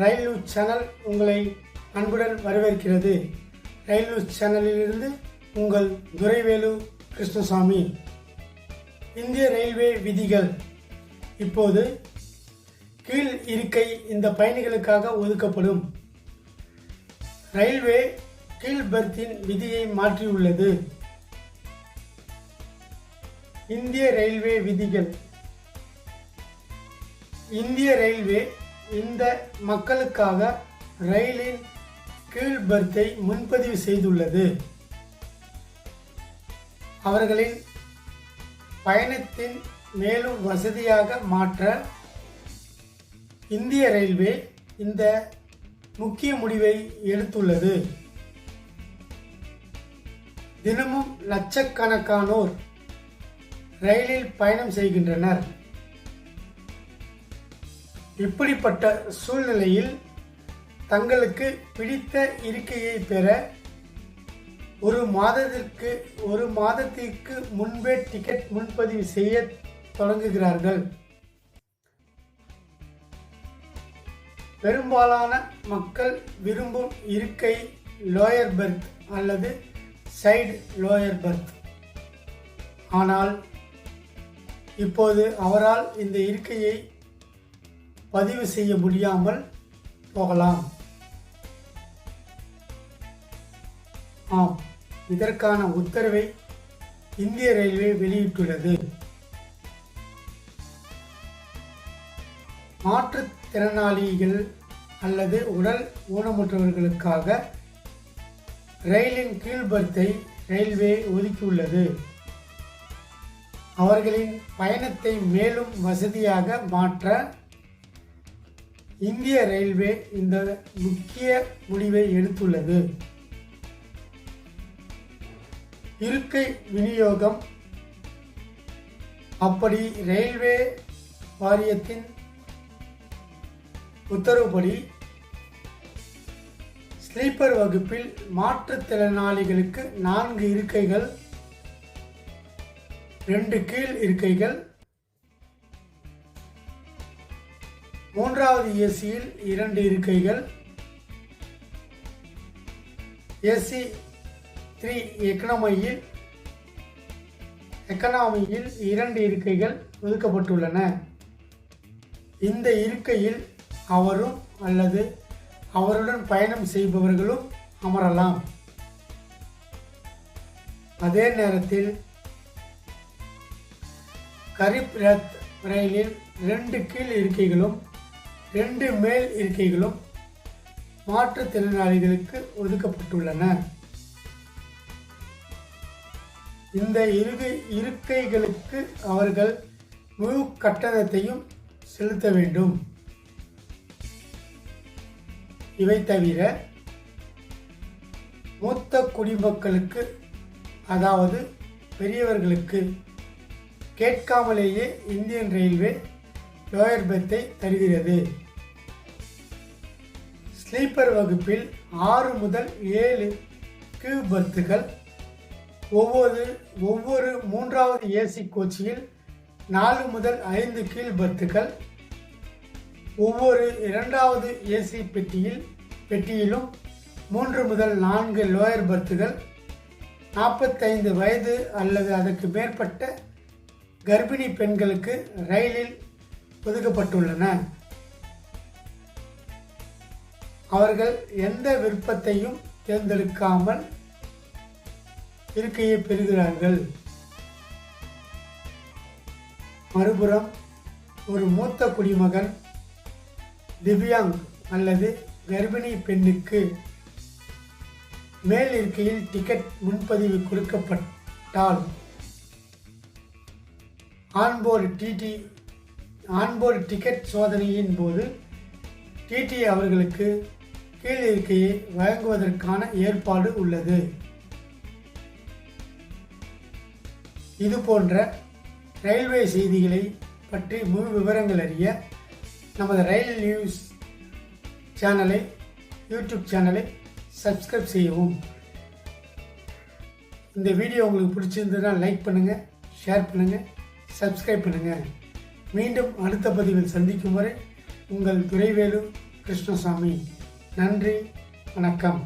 ரயில் news channel உங்களை அன்புடன் வரவேற்கிறது. ரயில் நியூஸ் சேனலிலிருந்து உங்கள் துரைவேலு கிருஷ்ணசாமி. இந்திய ரயில்வே விதிகள். இப்போது கீழ் இருக்கை இந்த பயணிகளுக்காக ஒதுக்கப்படும். ரயில்வே கீழ் பர்த்தின் விதியை மாற்றியுள்ளது. இந்திய ரயில்வே விதிகள். இந்திய ரயில்வே இந்த மக்களுக்காக ரயிலின் கீழ் பர்த்தை முன்பதிவு செய்துள்ளது. அவர்களின் பயணத்தின் மேலும் வசதியாக மாற்ற இந்திய ரயில்வே இந்த முக்கிய முடிவை எடுத்துள்ளது. தினமும் லட்சக்கணக்கானோர் ரயிலில் பயணம் செய்கின்றனர். இப்படிப்பட்ட சூழ்நிலையில் தங்களுக்கு பிடித்த இருக்கையை பெற ஒரு மாதத்திற்கு ஒரு மாதத்திற்கு முன்பே டிக்கெட் முன்பதிவு செய்ய தொடங்குகிறார்கள். பெரும்பாலான மக்கள் விரும்பும் இருக்கை லோயர் பெர்த் அல்லது சைடு லோயர் பெர்த். ஆனால் இப்போது அவரால் இந்த இருக்கையை பதிவு செய்ய முடியாமல் போகலாம். ஆம் இதற்கான உத்தரவை இந்திய ரயில்வே வெளியிட்டுள்ளது. மாற்றுத்திறனாளிகள் அல்லது உடல் ஊனமுற்றவர்களுக்காக ரயிலின் கீழ்பர்த்தை ரயில்வே ஒதுக்கியுள்ளது. அவர்களின் பயணத்தை மேலும் வசதியாக மாற்ற இந்திய ரயில்வே இந்த முக்கிய முடிவை எடுத்துள்ளது. இருக்கை விநியோகம். அப்படி ரயில்வே வாரியத்தின் உத்தரவுப்படி ஸ்லீப்பர் வகுப்பில் மாற்றுத்திறனாளிகளுக்கு நான்கு இருக்கைகள் ரெண்டு கீழ் இருக்கைகள் மூன்றாவது ஏசியில் இரண்டு இருக்கைகள். ஏசி த்ரீ எக்கனாமியில் எக்கனாமியில் இரண்டு இருக்கைகள் ஒதுக்கப்பட்டுள்ளன. இந்த இருக்கையில் அவரும் அல்லது அவருடன் பயணம் செய்பவர்களும் அமரலாம். அதே நேரத்தில் கரிப் ரத் ரயிலில் ரெண்டு கீழ் இருக்கைகளும் ரெண்டு மேல் இருக்கைகளும் மாற்றுத்திறனாளிகளுக்கு ஒதுக்கப்பட்டுள்ளன. இந்த இருக்கை இருக்கைகளுக்கு அவர்கள் முழு கட்டணத்தையும் செலுத்த வேண்டும். இவை தவிர மூத்த குடிமக்களுக்கு அதாவது பெரியவர்களுக்கு கேட்காமலேயே இந்தியன் ரயில்வே லோயர் பெர்த்தை தருகிறது. ஸ்லீப்பர் வகுப்பில் ஆறு முதல் ஏழு கியூ பர்த்துகள் ஒவ்வொரு ஒவ்வொரு மூன்றாவது ஏசி கோச்சியில் நாலு முதல் ஐந்து கீழ் பர்த்துகள் ஒவ்வொரு இரண்டாவது ஏசி பெட்டியில் பெட்டியிலும் மூன்று முதல் நான்கு லோயர் பர்த்துகள் நாற்பத்தைந்து வயது அல்லது அதற்கு மேற்பட்ட கர்ப்பிணி பெண்களுக்கு ரயிலில் ஒதுக்கப்பட்டுள்ளன. அவர்கள் எந்த விருப்பத்தையும் தேர்ந்தெடுக்காமல் இருக்கையை பெறுகிறார்கள். மறுபுறம் ஒரு மூத்த குடிமகன் திவ்யாங் அல்லது கர்ப்பிணி பெண்ணுக்கு மேல் இருக்கையில் டிக்கெட் முன்பதிவு கொடுக்கப்பட்டால் ஆன்போர்டு டிடி ஆன்போர்டு டிக்கெட் சோதனையின் போது டிடி அவர்களுக்கு கீழ் இருக்கையை வழங்குவதற்கான ஏற்பாடு உள்ளது. இது போன்ற ரயில்வே செய்திகளை பற்றி முழு விவரங்கள் அறிய நமது ரயில் நியூஸ் சேனலை யூடியூப் சேனலை சப்ஸ்கிரைப் செய்யவும். இந்த வீடியோ உங்களுக்கு பிடிச்சிருந்ததுன்னா லைக் பண்ணுங்கள் ஷேர் பண்ணுங்கள் சப்ஸ்கிரைப் பண்ணுங்கள் மீண்டும் அடுத்த பதிவில் சந்திக்கும் வரை உங்கள் துறைவேலு கிருஷ்ணசாமி. நன்றி வணக்கம்.